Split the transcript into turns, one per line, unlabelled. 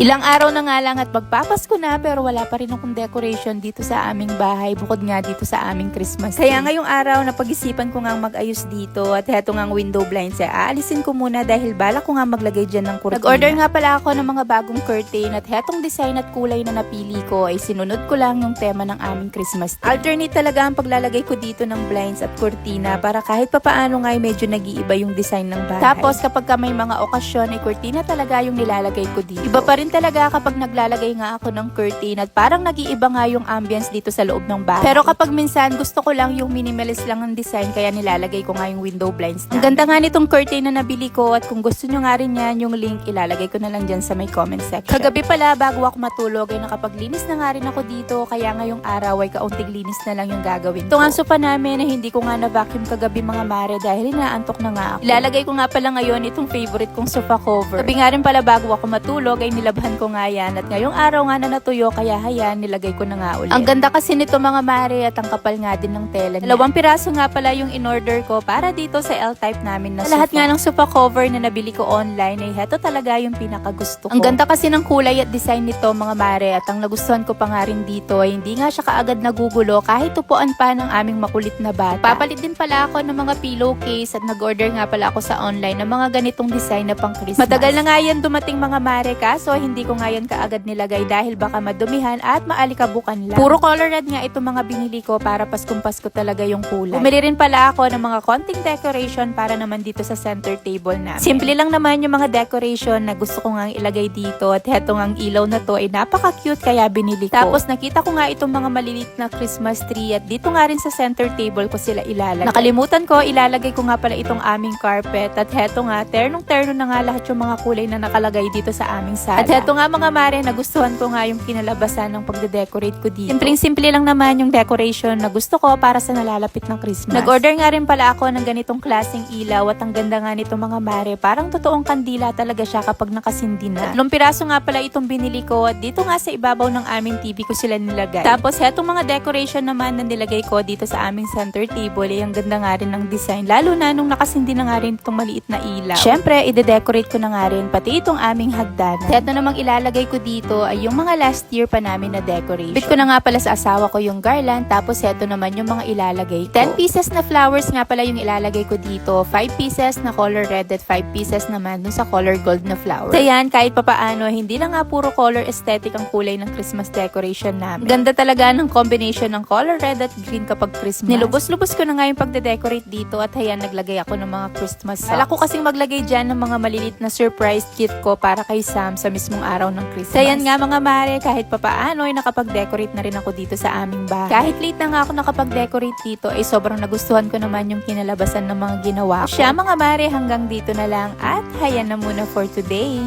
Ilang araw na nga lang at magpapasko na pero wala pa rin akong decoration dito sa aming bahay bukod nga dito sa aming Christmas. Kaya ngayong araw napag-isipan ko nga mag-ayos dito at heto nga window blinds ay aalisin ko muna dahil balak ko nga maglagay dyan ng kurtina. Nag-order nga pala ako ng mga bagong curtain at hetong design at kulay na napili ko ay sinunod ko lang yung tema ng aming Christmas tree. Alternate talaga ang paglalagay ko dito ng blinds at kurtina para kahit papaano nga ay medyo nag-iiba yung design ng bahay. Tapos kapag ka may mga okasyon ay kurtina talaga yung nilalagay ko dito. Iba pa rin talaga kapag naglalagay nga ako ng curtain at parang nag-iiba nga yung ambience dito sa loob ng bahay. Pero kapag minsan gusto ko lang yung minimalist lang ng design kaya nilalagay ko nga yung window blinds na. Ang ganda nga nitong curtain na nabili ko at kung gusto nyo nga rin yan, yung link ilalagay ko na lang dyan sa may comment section. Kagabi pala bago ako matulog ay nakapaglinis na nga rin ako dito kaya ngayong araw ay kaunting linis na lang yung gagawin ko. Ito nga sopa namin na hindi ko nga na-vacuum kagabi mga mare dahil inaantok na nga ako. Ilalagay ko nga pala ngayon itong favorite kong sofa cover. Gabi nga rin pala bago ako matulog ay nilabhan ko nga yan at ngayong araw nga na natuyo kaya hayan nilagay ko na nga ulit. Ang ganda kasi nito mga mare at ang kapal nga din ng tela. niya. Dalawang piraso nga pala yung in-order ko para dito sa L-type namin na Lahat nga ng sofa cover na nabili ko online ay heto talaga yung pinakagusto ko. Ang ganda kasi ng kulay at design nito mga mare at ang nagustuhan ko pa nga rin dito ay hindi nga siya kaagad nagugulo kahit tupuan pa ng aming makulit na bata. Papalit din pala ako ng mga pillowcase at nag-order nga pala ako sa online ng mga ganitong design na pang Christmas. Matagal na nga yan dumating mga mare kaso hindi ko nga yan kaagad nilagay dahil baka madumihan at maalikabukan lang. Puro color red nga itong mga binili ko para paskong Pasko talaga yung kulay. Bumili rin pala ako ng mga konting decoration para naman dito sa center table na. Simple lang naman yung mga decoration na gusto ko nga ilagay dito at heto nga ang ilaw na to ay napaka-cute kaya binili ko. Tapos nakita ko nga itong mga malilit na Christmas tree at dito nga rin sa center table ko sila ilalagay. Nakalimutan ko, ilalagay ko nga pala itong aming carpet at heto nga, ternong-terno na nga lahat yung mga kulay na nakalagay dito sa aming sala. At heto nga mga mare, nagustuhan ko nga yung kinalabasan ng pagde-decorate ko dito. Simpleng-simple lang naman yung decoration na gusto ko para sa nalalapit ng Christmas. Nag-order nga rin pala ako ng ganitong klaseng ilaw at ang ganda nga nito mga mare. Parang totoong kandila talaga siya kapag nakasindi na. Tatlong piraso nga pala itong binili ko at dito nga sa ibabaw ng aming TV ko sila nilagay. Tapos hetong mga decoration naman na nilagay ko dito sa aming center table ay ang ganda nga rin ng design. Lalo na nung nakasindi na nga rin itong maliit na ilaw. Siyempre, ide-decorate ko na nga rin pati itong aming hagdanan. Ito namang ilalagay ko dito ay yung mga last year pa namin na decoration. Bit ko na nga pala sa asawa ko yung garland tapos ito naman yung mga ilalagay ko. 10 pieces na flowers nga pala yung ilalagay ko dito. 5 pieces na color red at 5 pieces naman dun sa color gold na flower. So yan, kahit papaano, hindi lang nga puro color aesthetic ang kulay ng Christmas decoration namin. Ganda talaga ng combination ng color red at green kapag Christmas. Nilubos-lubos ko na nga yung pagde-decorate dito at hayan, naglagay ako ng mga Christmas socks. Ala ko kasing maglagay dyan ng mga malilit na surprise kit ko para kay Sam sa mismong araw ng Christmas. Yan nga mga mare, kahit papaano ay nakapag-decorate na rin ako dito sa aming bahay. Kahit late na nga ako nakapag-decorate dito ay sobrang nagustuhan ko naman yung kinalabasan ng mga ginawa ko. Siya mga mare, hanggang dito na lang at hayan na muna for today.